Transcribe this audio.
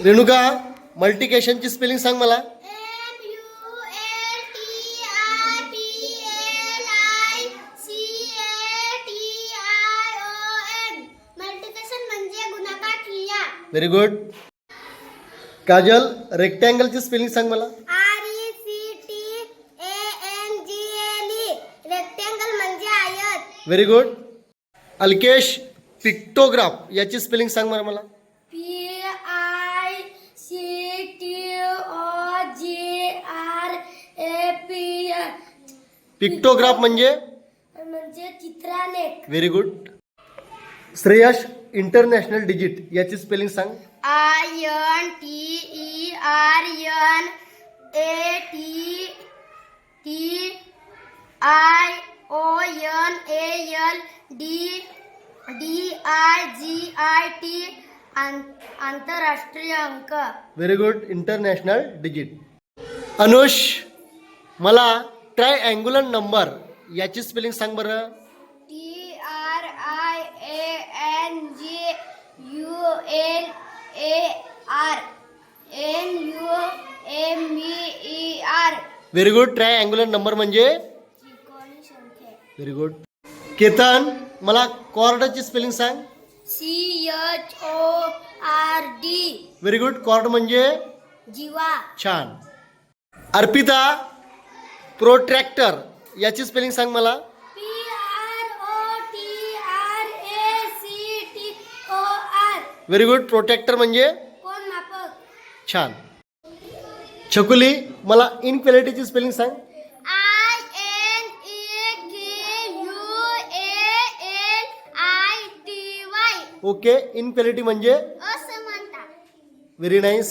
Renuka मल्टिकेशनची spelling सांग मला. Multiplication म्हणजे व्हेरी गुड काजल रेक्टँगलची स्पेलिंग सांग मला. R E C T A N G L E rectangle म्हणजे आयत. व्हेरी गुड अल्केश पिक्टोग्राफ याची स्पेलिंग सांग मला मला. पिक्टोग्राफ म्हणजे? म्हणजे चित्रालेख very good Shreyash international digit याची स्पेलिंग सांग. I N T E R N A T T I O N A L D D I G I T आंतरराष्ट्रीय अंक. Very good international digit Anush मला triangular number याची spelling सांग बरं. T R I A N G U L A R N U M E R very good triangular number म्हणजे? त्रिकोणी संख्या very good Ketan मला कॉर्डची स्पेलिंग सांग. C H O R D very good chord म्हणजे? जीवा. छान. अर्पिता प्रोट्रॅक्टर याची स्पेलिंग सांग मला. P R O T R A C T O R very good protector म्हणजे? कोण मापक? छान. छकुली मला इनक्वालिटीची स्पेलिंग सांग. I N A K U A L I T Y okay inequality म्हणजे? असमानता व्हेरी नाईस